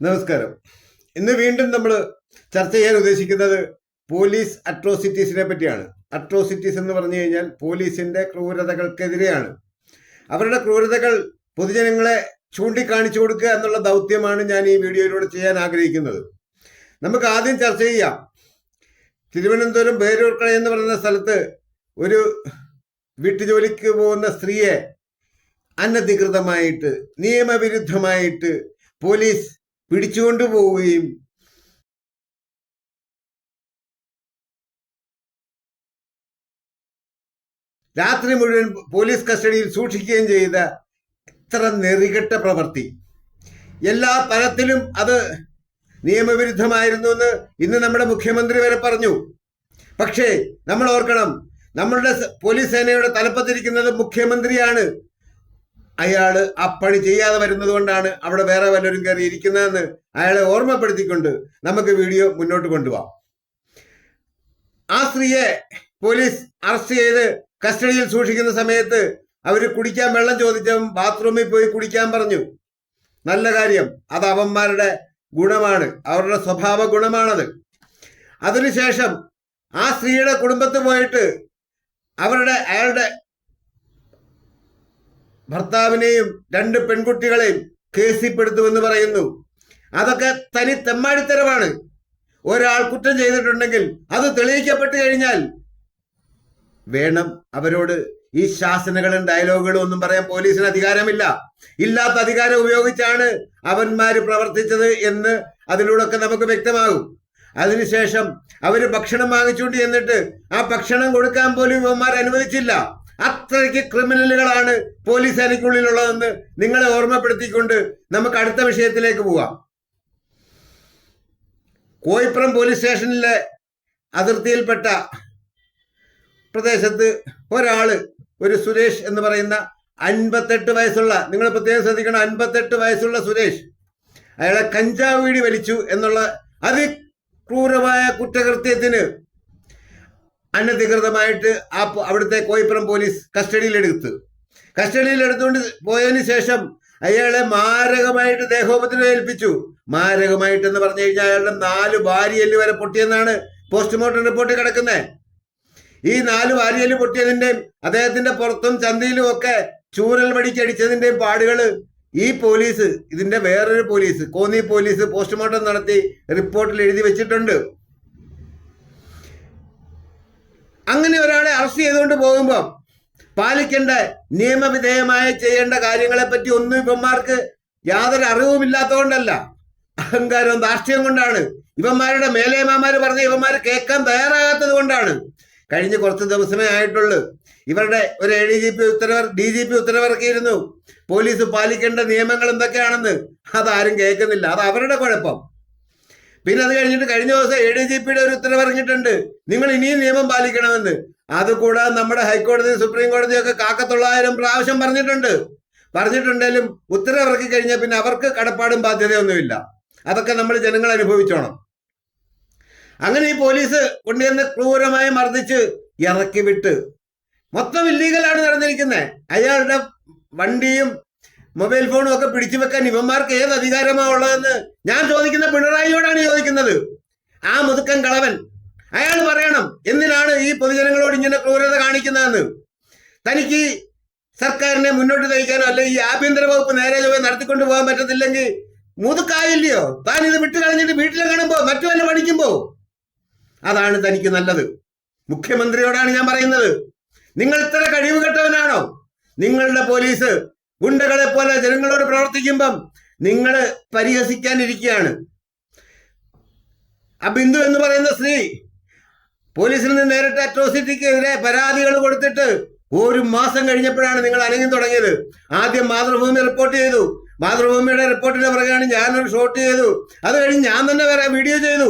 നമസ്കാരം. ഇന്ന് വീണ്ടും നമ്മൾ ചർച്ച ചെയ്യാൻ ഉദ്ദേശിക്കുന്നത് പോലീസ് അട്രോസിറ്റീസിനെ പറ്റിയാണ്. അട്രോസിറ്റീസ് എന്ന് പറഞ്ഞു കഴിഞ്ഞാൽ പോലീസിന്റെ ക്രൂരതകൾക്കെതിരെയാണ്. അവരുടെ ക്രൂരതകൾ പൊതുജനങ്ങളെ ചൂണ്ടിക്കാണിച്ചു കൊടുക്കുക എന്നുള്ള ദൗത്യമാണ് ഞാൻ ഈ വീഡിയോയിലൂടെ ചെയ്യാൻ ആഗ്രഹിക്കുന്നത്. നമുക്ക് ആദ്യം ചർച്ച ചെയ്യാം. തിരുവനന്തപുരം ബേരൂർക്കള എന്ന് പറയുന്ന സ്ഥലത്ത് ഒരു വീട്ടുജോലിക്ക് പോകുന്ന സ്ത്രീയെ അനധികൃതമായിട്ട് നിയമവിരുദ്ധമായിട്ട് പോലീസ് പിടിച്ചുകൊണ്ടുപോവുകയും രാത്രി മുഴുവൻ പോലീസ് കസ്റ്റഡിയിൽ സൂക്ഷിക്കുകയും ചെയ്ത എത്ര നെറികെട്ട പ്രവൃത്തി. എല്ലാ തലത്തിലും അത് നിയമവിരുദ്ധമായിരുന്നു എന്ന് ഇന്ന് നമ്മുടെ മുഖ്യമന്ത്രി വരെ പറഞ്ഞു. പക്ഷേ നമ്മൾ ഓർക്കണം നമ്മളുടെ പോലീസ് സേനയുടെ തലപ്പത്തിരിക്കുന്നത് മുഖ്യമന്ത്രിയാണ്. അയാൾ ആ പണി ചെയ്യാതെ വരുന്നത് കൊണ്ടാണ് അവിടെ വേറെ വല്ലവരും കയറി ഇരിക്കുന്നതെന്ന് അയാളെ ഓർമ്മപ്പെടുത്തിക്കൊണ്ട് നമുക്ക് വീഡിയോ മുന്നോട്ട് കൊണ്ടുപോകാം. ആ സ്ത്രീയെ പോലീസ് അറസ്റ്റ് ചെയ്ത് കസ്റ്റഡിയിൽ സൂക്ഷിക്കുന്ന സമയത്ത് അവർ കുടിക്കാൻ വെള്ളം ചോദിച്ചും ബാത്റൂമിൽ പോയി കുടിക്കാൻ പറഞ്ഞു. നല്ല കാര്യം അത് അവന്മാരുടെ ഗുണമാണ് അവരുടെ സ്വഭാവ ഗുണമാണത്. അതിനുശേഷം ആ സ്ത്രീയുടെ കുടുംബത്ത് പോയിട്ട് അവരുടെ അയാളുടെ ഭർത്താവിനെയും രണ്ട് പെൺകുട്ടികളെയും കേസിപ്പെടുത്തുമെന്ന് പറയുന്നു. അതൊക്കെ തനി തെമ്മാടിത്തരമാണ്. ഒരാൾ കുറ്റം ചെയ്തിട്ടുണ്ടെങ്കിൽ അത് തെളിയിക്കപ്പെട്ടു കഴിഞ്ഞാൽ വേണം അവരോട് ഈ ശാസനകളും ഡയലോഗുകളും ഒന്നും പറയാൻ പോലീസിന് അധികാരമില്ല. ഇല്ലാത്ത അധികാരം ഉപയോഗിച്ചാണ് അവന്മാർ പ്രവർത്തിച്ചത് എന്ന് അതിലൂടെ ഒക്കെ നമുക്ക് വ്യക്തമാകും. അതിനുശേഷം അവർ ഭക്ഷണം വാങ്ങിച്ചുകൊണ്ട് ചെന്നിട്ട് ആ ഭക്ഷണം കൊടുക്കാൻ പോലും ഇവന്മാർ അനുവദിച്ചില്ല. അത്രയ്ക്ക് ക്രിമിനലുകളാണ് പോലീസ് സേനയ്ക്കുള്ളിലുള്ളതെന്ന് നിങ്ങളെ ഓർമ്മപ്പെടുത്തിക്കൊണ്ട് നമുക്ക് അടുത്ത വിഷയത്തിലേക്ക് പോവാം. കോയിപ്പുറം പോലീസ് സ്റ്റേഷനിലെ അതിർത്തിയിൽപ്പെട്ട പ്രദേശത്ത് ഒരാൾ ഒരു സുരേഷ് എന്ന് പറയുന്ന അൻപത്തെട്ട് വയസ്സുള്ള നിങ്ങൾ പ്രത്യേകം ശ്രദ്ധിക്കണം അൻപത്തെട്ട് വയസ്സുള്ള സുരേഷ് അയാളെ കഞ്ചാവ് വീടി വലിച്ചു എന്നുള്ള അതിക്രൂരമായ കുറ്റകൃത്യത്തിന് അനധികൃതമായിട്ട് ആ അവിടുത്തെ കോയിപ്പുറം പോലീസ് കസ്റ്റഡിയിലെടുത്ത്. കസ്റ്റഡിയിൽ എടുത്തുകൊണ്ട് പോയതിനു ശേഷം അയാളെ മാരകമായിട്ട് ദേഹോപത്തിന് ഏൽപ്പിച്ചു. മാരകമായിട്ട് എന്ന് പറഞ്ഞു കഴിഞ്ഞാൽ അയാളുടെ നാല് ഭാര്യയൽ വരെ പൊട്ടിയെന്നാണ് പോസ്റ്റ്മോർട്ടം റിപ്പോർട്ടിൽ കിടക്കുന്നത്. ഈ നാല് വാരിയൽ പൊട്ടിയതിന്റെയും അദ്ദേഹത്തിന്റെ പുറത്തും ചന്തയിലും ഒക്കെ ചൂരൽ വടിക്കടിച്ചതിന്റെയും പാടുകൾ ഈ പോലീസ് ഇതിന്റെ വേറൊരു പോലീസ് കോന്നി പോലീസ് പോസ്റ്റ്മോർട്ടം നടത്തി റിപ്പോർട്ടിൽ എഴുതി വെച്ചിട്ടുണ്ട് അങ്ങനെ അറസ്റ്റ് ചെയ്തുകൊണ്ട് പോകുമ്പോൾ പാലിക്കേണ്ട നിയമവിധേയമായി ചെയ്യേണ്ട കാര്യങ്ങളെ പറ്റി ഒന്നും ഇവന്മാർക്ക് യാതൊരു അറിവുമില്ലാത്തതുകൊണ്ടല്ല. അഹങ്കാരവും ധാർഷ്ട്യവും കൊണ്ടാണ്. ഇവന്മാരുടെ മേലേമാമാര് പറഞ്ഞ ഇവന്മാർ കേൾക്കാൻ തയ്യാറാകാത്തത് കൊണ്ടാണ്. കഴിഞ്ഞ കുറച്ച് ദിവസമേ ആയിട്ടുള്ളൂ. ഇവരുടെ ഒരു എ ഡി ജി പി ഉത്തരവ് ഡി ജി പി ഉത്തരവിറക്കിയിരുന്നു. പോലീസ് പാലിക്കേണ്ട നിയമങ്ങൾ എന്തൊക്കെയാണെന്ന് അതാരും കേൾക്കുന്നില്ല. അത് അവരുടെ കുഴപ്പം. പിന്നെ അത് കഴിഞ്ഞിട്ട് കഴിഞ്ഞ ദിവസം എ ഡി ജി പിയുടെ ഒരു ഉത്തരവ് ഇറങ്ങിയിട്ടുണ്ട് നിങ്ങൾ ഇനിയും നിയമം പാലിക്കണമെന്ന്. അത് കൂടാതെ നമ്മുടെ ഹൈക്കോടതി സുപ്രീം കോടതിയൊക്കെ കാക്കത്തൊള്ളായിരം പ്രാവശ്യം പറഞ്ഞിട്ടുണ്ട്. പറഞ്ഞിട്ടുണ്ടെങ്കിലും ഉത്തരവിറക്കി കഴിഞ്ഞാൽ പിന്നെ അവർക്ക് കടപ്പാടും ബാധ്യതയൊന്നുമില്ല. അതൊക്കെ നമ്മൾ ജനങ്ങൾ അനുഭവിച്ചോണം. അങ്ങനെ ഈ പോലീസ് കൊണ്ടുവന്ന് ക്രൂരമായി മർദ്ദിച്ച് ഇറക്കി വിട്ട്. മൊത്തം ഇല്ലീഗലാണ് നടന്നിരിക്കുന്നത് അയാളുടെ വണ്ടിയും മൊബൈൽ ഫോണും ഒക്കെ പിടിച്ചു വെക്കാൻ ഇവന്മാർക്ക് ഏത് അധികാരമാ ഉള്ളതെന്ന് ഞാൻ ചോദിക്കുന്ന പിണറായിയോടാണ് ചോദിക്കുന്നത്. ആ മുതുക്കൻ കളവൻ അയാൾ പറയണം എന്തിനാണ് ഈ പൊതുജനങ്ങളോട് ഇങ്ങനെ ക്രൂരത കാണിക്കുന്നതെന്ന്? തനിക്ക് സർക്കാരിനെ മുന്നോട്ട് നയിക്കാനോ അല്ലെങ്കിൽ ഈ ആഭ്യന്തര വകുപ്പ് നേരെ ചൊവ്വേ നടത്തിക്കൊണ്ട് പോകാൻ പറ്റത്തില്ലെങ്കിൽ മുതുക്കായില്ലയോ? താൻ ഇത് വിട്ട് കളഞ്ഞിട്ട് വീട്ടിലെ കാണുമ്പോ മറ്റു വല്ല പഠിക്കുമ്പോ അതാണ് തനിക്ക് നല്ലത്. മുഖ്യമന്ത്രിയോടാണ് ഞാൻ പറയുന്നത്. നിങ്ങൾ ഇത്ര കഴിവ് കെട്ടവനാണോ? നിങ്ങളുടെ പോലീസ് ഗുണ്ടകളെ പോലെ ജനങ്ങളോട് പ്രവർത്തിക്കുമ്പം നിങ്ങൾ പരിഹസിക്കാനിരിക്കുകയാണ്. ആ ബിന്ദു എന്ന് പറയുന്ന സ്ത്രീ പോലീസിൽ നിന്ന് നേരിട്ട് അട്രോസിറ്റിക്കെതിരെ പരാതികൾ കൊടുത്തിട്ട് ഒരു മാസം കഴിഞ്ഞപ്പോഴാണ് നിങ്ങൾ അനങ്ങി തുടങ്ങിയത്. ആദ്യം മാതൃഭൂമി റിപ്പോർട്ട് ചെയ്തു. മാതൃഭൂമിയുടെ റിപ്പോർട്ടിന്റെ പുറകെയാണ് ഞാനൊരു ഷോട്ട് ചെയ്തു. അത് കഴിഞ്ഞ് ഞാൻ തന്നെ വേറെ വീഡിയോ ചെയ്തു.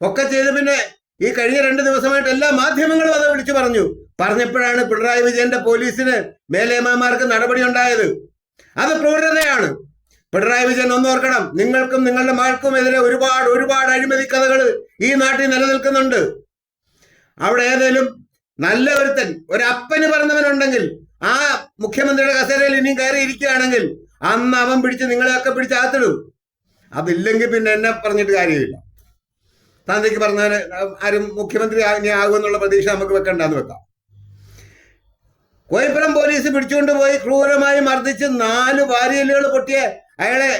ഒക്കെ ചെയ്ത് പിന്നെ ഈ കഴിഞ്ഞ രണ്ട് ദിവസമായിട്ട് എല്ലാ മാധ്യമങ്ങളും അത് വിളിച്ചു പറഞ്ഞു. പറഞ്ഞപ്പോഴാണ് പിണറായി വിജയന്റെ പോലീസിന് മേലേമാർക്ക് നടപടി ഉണ്ടായത് അത് ക്രൂരതയാണ് പിണറായി വിജയൻ ഒന്നോർക്കണം നിങ്ങൾക്കും നിങ്ങളുടെ മകൾക്കും എതിരെ ഒരുപാട് ഒരുപാട് അഴിമതി കഥകൾ ഈ നാട്ടിൽ നിലനിൽക്കുന്നുണ്ട്. അവിടെ ഏതെങ്കിലും നല്ല ഒരുത്തൻ ഒരപ്പന് പറഞ്ഞവനുണ്ടെങ്കിൽ ആ മുഖ്യമന്ത്രിയുടെ കസേരയിൽ ഇനിയും കയറി ഇരിക്കുകയാണെങ്കിൽ അന്ന് അവൻ പിടിച്ച് നിങ്ങളെയൊക്കെ പിടിച്ച് അകത്തിടും. അതില്ലെങ്കിൽ പിന്നെ എന്നെ പറഞ്ഞിട്ട് കാര്യമില്ല. താന്തയ്ക്ക് പറഞ്ഞവന് ആരും മുഖ്യമന്ത്രി ഇനി ആകുമെന്നുള്ള പ്രതീക്ഷ നമുക്ക് വെക്കണ്ടെന്ന് വെക്കാം. കോയപ്പുറം പോലീസ് പിടിച്ചുകൊണ്ട് പോയി ക്രൂരമായി മർദ്ദിച്ച് നാല് വാരിയലുകൾ പൊട്ടിയ അയാളെ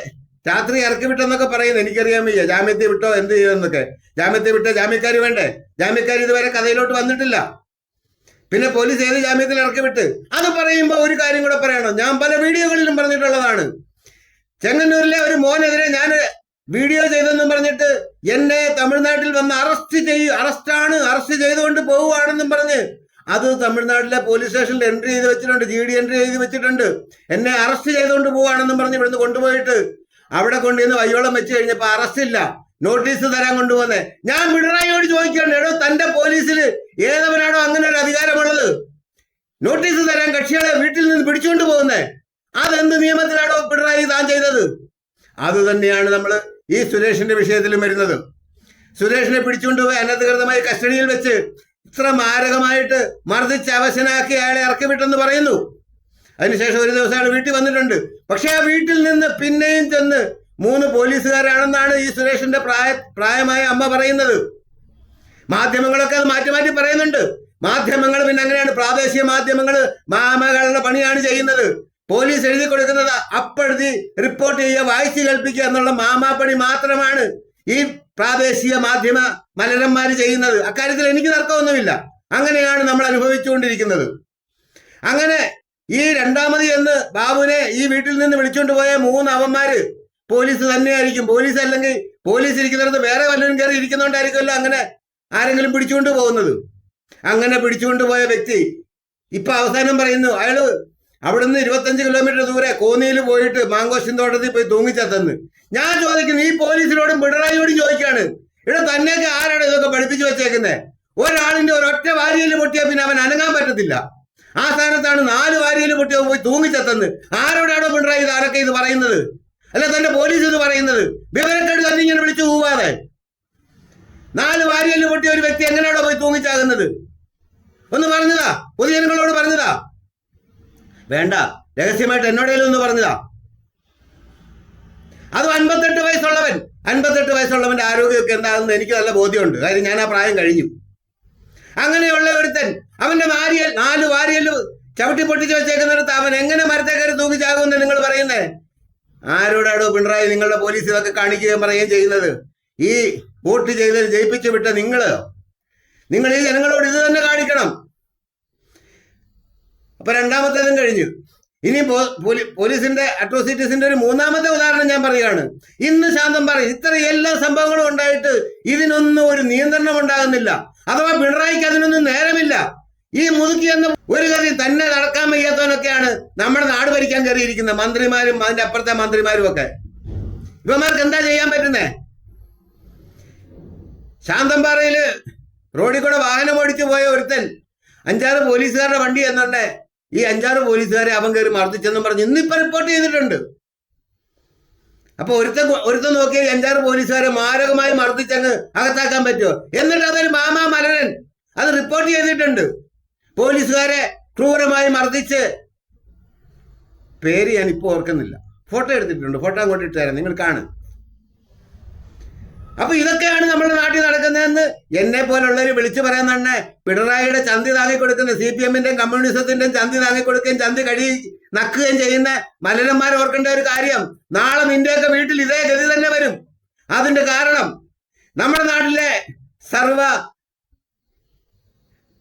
രാത്രി ഇറക്കി വിട്ടെന്നൊക്കെ പറയുന്നു. എനിക്കറിയാൻ വയ്യ. ജാമ്യത്തെ വിട്ടോ? എന്ത് ചെയ്യുമെന്നൊക്കെ ജാമ്യത്തെ വിട്ട? ജാമ്യക്കാർ വേണ്ടേ? ജാമ്യക്കാർ ഇതുവരെ കഥയിലോട്ട് വന്നിട്ടില്ല. പിന്നെ പോലീസ് ഏത് ജാമ്യത്തിൽ ഇറക്കി വിട്ട്? അത് പറയുമ്പോൾ ഒരു കാര്യം കൂടെ പറയണം? ഞാൻ പല വീഡിയോകളിലും പറഞ്ഞിട്ടുള്ളതാണ്. ചെങ്ങന്നൂരിലെ ഒരു മോനെതിരെ ഞാൻ വീഡിയോ ചെയ്തെന്നും പറഞ്ഞിട്ട് എന്നെ തമിഴ്നാട്ടിൽ വന്ന് അറസ്റ്റ് ചെയ്യും അറസ്റ്റാണ് അറസ്റ്റ് ചെയ്തുകൊണ്ട് പോവുകയാണെന്നും പറഞ്ഞ് അത് തമിഴ്നാട്ടിലെ പോലീസ് സ്റ്റേഷനിൽ എൻട്രി ചെയ്ത് വെച്ചിട്ടുണ്ട് ജി ഡി എൻട്രി ചെയ്ത് വെച്ചിട്ടുണ്ട്. എന്നെ അറസ്റ്റ് ചെയ്തുകൊണ്ട് പോവുകയാണെന്നും പറഞ്ഞ് ഇവിടുന്ന് കൊണ്ടുപോയിട്ട് അവിടെ കൊണ്ടുവന്ന് വയ്യോളം വെച്ച് കഴിഞ്ഞപ്പോൾ അറസ്റ്റ് ഇല്ല നോട്ടീസ് തരാൻ കൊണ്ടുവന്നെ. ഞാൻ പിണറായിയോട് ചോദിക്കുകയാണ് എടോ തന്റെ പോലീസിൽ ഏതവനാണോ അങ്ങനെ ഒരു അധികാരമുള്ളത്? നോട്ടീസ് തരാൻ കക്ഷികളെ വീട്ടിൽ നിന്ന് പിടിച്ചുകൊണ്ട് പോകുന്നേ. അതെന്ത് നിയമത്തിലാണോ പിണറായി താൻ ചെയ്തത്? അത് തന്നെയാണ് നമ്മൾ ഈ സുരേഷിന്റെ വിഷയത്തിലും വരുന്നത്. സുരേഷിനെ പിടിച്ചുകൊണ്ട് പോയി അനധികൃതമായി കസ്റ്റഡിയിൽ വെച്ച് ഇത്ര മാരകമായിട്ട് മർദ്ദിച്ച് അവശനാക്കി അയാളെ ഇറക്കി വിട്ടെന്ന് പറയുന്നു. അതിനുശേഷം ഒരു ദിവസം അയാൾ വീട്ടിൽ വന്നിട്ടുണ്ട്. പക്ഷെ ആ വീട്ടിൽ നിന്ന് പിന്നെയും ചെന്ന് മൂന്ന് പോലീസുകാരാണെന്നാണ് ഈ സുരേഷിന്റെ പ്രായ പ്രായമായ അമ്മ പറയുന്നത്. മാധ്യമങ്ങളൊക്കെ അത് മാറ്റി മാറ്റി പറയുന്നുണ്ട്. മാധ്യമങ്ങൾ പിന്നെ അങ്ങനെയാണ്. പ്രാദേശിക മാധ്യമങ്ങൾ മാമകളുടെ പണിയാണ് ചെയ്യുന്നത്. പോലീസ് എഴുതി കൊടുക്കുന്നത് അപ്പഴുതി റിപ്പോർട്ട് ചെയ്യുക വായിച്ചു കേൾപ്പിക്കുക എന്നുള്ള മാമാപ്പണി മാത്രമാണ് ഈ പ്രാദേശിക മാധ്യമ മലരന്മാർ ചെയ്യുന്നത്. അക്കാര്യത്തിൽ എനിക്ക് തർക്കമൊന്നുമില്ല. അങ്ങനെയാണ് നമ്മൾ അനുഭവിച്ചുകൊണ്ടിരിക്കുന്നത്. അങ്ങനെ ഈ രണ്ടാമത് എന്ന് ബാബുവിനെ ഈ വീട്ടിൽ നിന്ന് വിളിച്ചുകൊണ്ട് പോയ മൂന്ന് അവന്മാര് പോലീസ് തന്നെയായിരിക്കും. പോലീസ് അല്ലെങ്കിൽ പോലീസ് ഇരിക്കുന്നിടത്ത് വേറെ വല്ലവരും കയറി ഇരിക്കുന്നോണ്ടായിരിക്കുമല്ലോ അങ്ങനെ ആരെങ്കിലും പിടിച്ചുകൊണ്ട് പോകുന്നത്. അങ്ങനെ പിടിച്ചുകൊണ്ട് പോയ വ്യക്തി ഇപ്പൊ അവസാനം പറയുന്നു അയാൾ അവിടുന്ന് ഇരുപത്തഞ്ച് കിലോമീറ്റർ ദൂരെ കോന്നിയിൽ പോയിട്ട് മാങ്കോശിൻ തോട്ടത്തിൽ പോയി തൂങ്ങിച്ചെത്തെന്ന് ഞാൻ ചോദിക്കുന്നു ഈ പോലീസിനോടും പിണറായിയോടും ചോദിക്കാണ് ഇവിടെ തന്നെയൊക്കെ ആരാണ് ഇതൊക്കെ പഠിപ്പിച്ചു വെച്ചേക്കുന്നത് ഒരാളിന്റെ ഒരൊറ്റ വാരിയിൽ പൊട്ടിയാൽ പിന്നെ അവൻ അനങ്ങാൻ പറ്റത്തില്ല. ആ സ്ഥാനത്താണ് നാല് വാരിയിൽ പൊട്ടി പോയി തൂങ്ങിച്ചെത്തുന്നത്. ആരോടാണോ പിണറായി ഇത് ആരൊക്കെ ഇത് പറയുന്നത്? അല്ല തന്റെ പോലീസ് ഇത് പറയുന്നത്. വിവരക്കേട് തന്നെ ഇങ്ങനെ വിളിച്ചു പോവാതെ നാല് വാരിയിൽ പൊട്ടിയ ഒരു വ്യക്തി എങ്ങനെയാണോ പോയി തൂങ്ങിച്ചാകുന്നത്? ഒന്ന് പറഞ്ഞതാ. പൊതുജനങ്ങളോട് പറഞ്ഞതാ. വേണ്ട രഹസ്യമായിട്ട് എന്നോടേലും ഒന്ന് പറഞ്ഞതാ. അത് അൻപത്തെട്ട് വയസ്സുള്ളവൻ? അൻപത്തെട്ട് വയസ്സുള്ളവന്റെ ആരോഗ്യമൊക്കെ എന്താണെന്ന് എനിക്ക് നല്ല ബോധ്യമുണ്ട്. കാര്യം ഞാൻ ആ പ്രായം കഴിഞ്ഞു. അങ്ങനെയുള്ള ഒരുത്തൻ അവന്റെ മാരിയൽ നാല് വാരിയൽ ചവിട്ടി പൊട്ടിച്ച് വെച്ചേക്കുന്നിടത്ത് അവൻ എങ്ങനെ മരത്തെ കയറി തൂങ്ങിച്ചാകുമെന്ന് നിങ്ങൾ പറയുന്നേ? ആരോടാണോ പിണറായി നിങ്ങളുടെ പോലീസ് ഇതൊക്കെ കാണിക്കുകയും പറയുകയും ചെയ്യുന്നത്? ഈ വോട്ട് ചെയ്ത് ജയിപ്പിച്ചു വിട്ട നിങ്ങൾ? നിങ്ങൾ ഈ ജനങ്ങളോട് ഇത് തന്നെ കാണിക്കണം. അപ്പൊ രണ്ടാമത്തേതും കഴിഞ്ഞു. ഇനി പോലീസിന്റെ അട്രോസിറ്റീസിന്റെ ഒരു മൂന്നാമത്തെ ഉദാഹരണം ഞാൻ പറയുകയാണ്. ഇന്ന് ശാന്തം പറയും. ഇത്ര എല്ലാ സംഭവങ്ങളും ഉണ്ടായിട്ട് ഇതിനൊന്നും ഒരു നിയന്ത്രണം ഉണ്ടാകുന്നില്ല. അഥവാ പിണറായിക്ക് അതിനൊന്നും നേരമില്ല. ഈ മുതുക്കി എന്ന ഒരു ഗതി തന്നെ നടക്കാൻ വയ്യാത്തവനൊക്കെയാണ് നമ്മുടെ നാട് ഭരിക്കാൻ കയറിയിരിക്കുന്നത്. മന്ത്രിമാരും അതിന്റെ അപ്പുറത്തെ മന്ത്രിമാരും ഒക്കെ. ഇവന്മാർക്ക് എന്താ ചെയ്യാൻ പറ്റുന്നേ? ശാന്തംപാറയിൽ റോഡിൽ കൂടെ വാഹനം ഓടിച്ചു പോയ ഒരുത്തൻ അഞ്ചാറ് പോലീസുകാരുടെ വണ്ടി എന്നുണ്ടേ ഈ അഞ്ചാറ് പോലീസുകാരെ അവൻ കയറി മർദ്ദിച്ചെന്നും പറഞ്ഞ് ഇന്നിപ്പോ റിപ്പോർട്ട് ചെയ്തിട്ടുണ്ട്. അപ്പൊ ഒരുത്തൻ ഒരുത്തൻ നോക്കിയ അഞ്ചാറ് പോലീസുകാരെ മാരകമായി മർദ്ദിച്ചങ്ങ് അകത്താക്കാൻ പറ്റുമോ എന്നിട്ട് അതൊരു മാമാ മലരൻ അത് റിപ്പോർട്ട് ചെയ്തിട്ടുണ്ട്. പോലീസുകാരെ ക്രൂരമായി മർദ്ദിച്ച്. പേര് ഞാൻ ഇപ്പോൾ ഓർക്കുന്നില്ല. ഫോട്ടോ എടുത്തിട്ടുണ്ട്. ഫോട്ടോ അങ്ങോട്ട് ഇട്ടുതരാം നിങ്ങൾ കാണും. അപ്പൊ ഇതൊക്കെയാണ് നമ്മുടെ നാട്ടിൽ നടക്കുന്നതെന്ന് എന്നെ പോലുള്ളവർ വിളിച്ചു പറയാൻ തന്നെ പിണറായിയുടെ ചന്തി താങ്ങി കൊടുക്കുന്ന സി പി എമ്മിന്റെയും കമ്മ്യൂണിസത്തിന്റെയും ചന്തി താങ്ങി കൊടുക്കുകയും ചന്തി കടി നക്കുകയും ചെയ്യുന്ന മലരന്മാർ ഓർക്കേണ്ട ഒരു കാര്യം. നാളെ നിന്റെയൊക്കെ വീട്ടിൽ ഇതേ ഗതി തന്നെ വരും. അതിന്റെ കാരണം നമ്മുടെ നാട്ടിലെ സർവ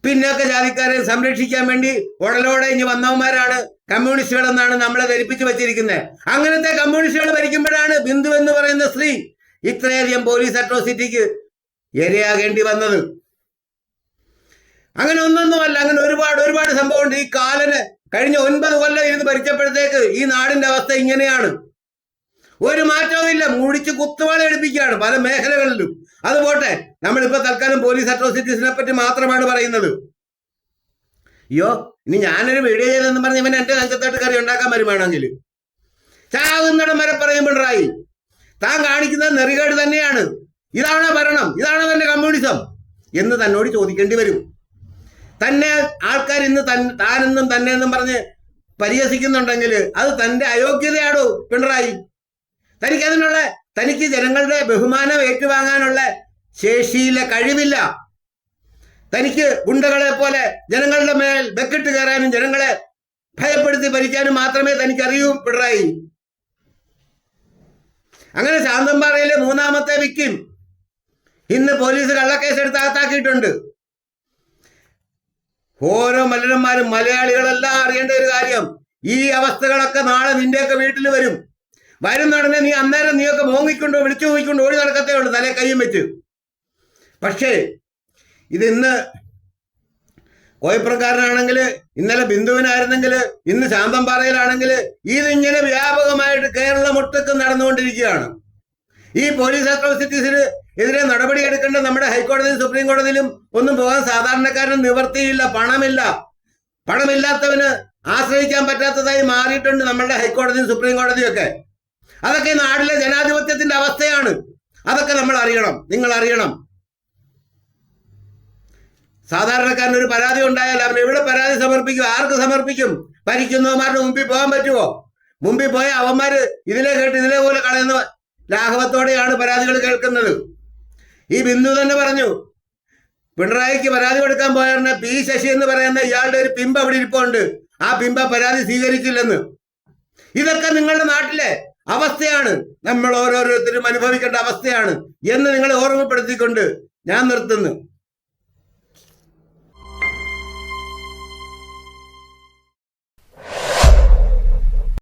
പിന്നോക്ക ജാതിക്കാരെ സംരക്ഷിക്കാൻ വേണ്ടി ഉടലോടെ ഇനി വന്നവന്മാരാണ്. കമ്മ്യൂണിസ്റ്റുകൾ എന്നാണ് നമ്മളെ ധരിപ്പിച്ചു വെച്ചിരിക്കുന്നത് അങ്ങനത്തെ കമ്മ്യൂണിസ്റ്റുകൾ ഭരിക്കുമ്പോഴാണ് ബിന്ദു എന്ന് പറയുന്ന സ്ത്രീ ഇത്രയധികം പോലീസ് അട്രോസിറ്റിക്ക് ഇരയാകേണ്ടി വന്നത്. അങ്ങനെ ഒന്നൊന്നുമല്ല അങ്ങനെ ഒരുപാട് ഒരുപാട് സംഭവമുണ്ട്. ഈ കാലന് കഴിഞ്ഞ ഒൻപത് കൊല്ലം ഇരുന്ന് ഭരിച്ചപ്പോഴത്തേക്ക് ഈ നാടിന്റെ അവസ്ഥ ഇങ്ങനെയാണ്. ഒരു മാറ്റവും ഇല്ല മുടിച്ച് കുത്തുവാളി എടുപ്പിക്കുകയാണ് പല മേഖലകളിലും. അത് പോട്ടെ. നമ്മളിപ്പോ തൽക്കാലം പോലീസ് അട്രോസിറ്റീസിനെ പറ്റി മാത്രമാണ് പറയുന്നത്. അയ്യോ ഇനി ഞാനൊരു വീഡിയോ ചെയ്തെന്ന് പറഞ്ഞ് ഇവൻ എന്റെ നെഞ്ചത്തോട്ട് കറി ഉണ്ടാക്കാൻ വരുവാണെങ്കിൽ ചാകുന്നിടം വരെ പറയും പിണറായി. താൻ കാണിക്കുന്നത് നെറികേട് തന്നെയാണ്. ഇതാണ് ഭരണം? ഇതാണ് തന്റെ കമ്മ്യൂണിസം എന്ന് തന്നോട് ചോദിക്കേണ്ടി വരും. തന്നെ ആൾക്കാർ ഇന്ന് തൻ താനെന്നും തന്നെ എന്നും പറഞ്ഞ് പരിഹസിക്കുന്നുണ്ടെങ്കിൽ അത് തന്റെ അയോഗ്യതയാണോ പിണറായി? തനിക്ക് അതിനുള്ള തനിക്ക് ജനങ്ങളുടെ ബഹുമാനം ഏറ്റുവാങ്ങാനുള്ള ശേഷിയില്ല കഴിവില്ല. തനിക്ക് ഗുണ്ടകളെ പോലെ ജനങ്ങളുടെ മേൽ വെക്കിട്ട് കയറാനും ജനങ്ങളെ ഭയപ്പെടുത്തി ഭരിക്കാനും മാത്രമേ തനിക്ക് അറിയൂ പിണറായി. അങ്ങനെ ശാന്തമ്പാറയിലെ മൂന്നാമത്തെ വിക്കിം ഇന്ന് പോലീസ് കള്ളക്കേസ് എടുത്ത് അകത്താക്കിയിട്ടുണ്ട്. ഓരോ മലരന്മാരും മലയാളികളെല്ലാം അറിയേണ്ട ഒരു കാര്യം ഈ അവസ്ഥകളൊക്കെ നാളെ നിന്റെയൊക്കെ വീട്ടിൽ വരും. വരുന്ന നടനെ നീ അന്നേരം നീയൊക്കെ മോങ്ങിക്കൊണ്ട് വിളിച്ചു പോയിക്കൊണ്ട് ഓടി നടക്കത്തേ ഉള്ളൂ തലേ കൈയും വെച്ച്. പക്ഷേ ഇത് ഇന്ന് കോയപ്രക്കാരനാണെങ്കിൽ ഇന്നലെ ബിന്ദുവിനായിരുന്നെങ്കിൽ ഇന്ന് ശാന്തം പാറയിലാണെങ്കിൽ ഇതിങ്ങനെ വ്യാപകമായിട്ട് കേരളം ഒട്ടുക്കും നടന്നുകൊണ്ടിരിക്കുകയാണ്. ഈ പോലീസ് അട്രോസിറ്റീസിന് എതിരെ നടപടി എടുക്കേണ്ട നമ്മുടെ ഹൈക്കോടതിയിലും സുപ്രീം കോടതിയിലും ഒന്നും പോകാൻ സാധാരണക്കാരന് നിവർത്തിയില്ല പണമില്ല. പണമില്ലാത്തവന് ആശ്രയിക്കാൻ പറ്റാത്തതായി മാറിയിട്ടുണ്ട് നമ്മളുടെ ഹൈക്കോടതിയും സുപ്രീം കോടതിയും ഒക്കെ. അതൊക്കെ നാടിലെ ജനാധിപത്യത്തിന്റെ അവസ്ഥയാണ്. അതൊക്കെ നമ്മൾ അറിയണം. നിങ്ങൾ അറിയണം. സാധാരണക്കാരന് ഒരു പരാതി ഉണ്ടായാൽ അവൻ എവിടെ പരാതി സമർപ്പിക്കും? ആർക്ക് സമർപ്പിക്കും? ഭരിക്കുന്നവന്മാരുടെ മുമ്പിൽ പോകാൻ പറ്റുമോ? മുമ്പിൽ പോയ അവന്മാര് ഇതിലെ കേട്ട് ഇതിലെ പോലെ കളയുന്ന ലാഘവത്തോടെയാണ് പരാതികൾ കേൾക്കുന്നത്. ഈ ബിന്ദു തന്നെ പറഞ്ഞു പിണറായിക്ക് പരാതി കൊടുക്കാൻ പോയറിന് പി ശശി എന്ന് പറയുന്ന ഇയാളുടെ ഒരു പിമ്പ് അവിടെ ഇരിപ്പുണ്ട്. ആ പിമ്പ പരാതി സ്വീകരിച്ചില്ലെന്ന് ഇതൊക്കെ നിങ്ങളുടെ നാട്ടിലെ അവസ്ഥയാണ്. നമ്മൾ ഓരോരുത്തരും അനുഭവിക്കേണ്ട അവസ്ഥയാണ് എന്ന് നിങ്ങളെ ഓർമ്മപ്പെടുത്തിക്കൊണ്ട് ഞാൻ നിർത്തുന്നു.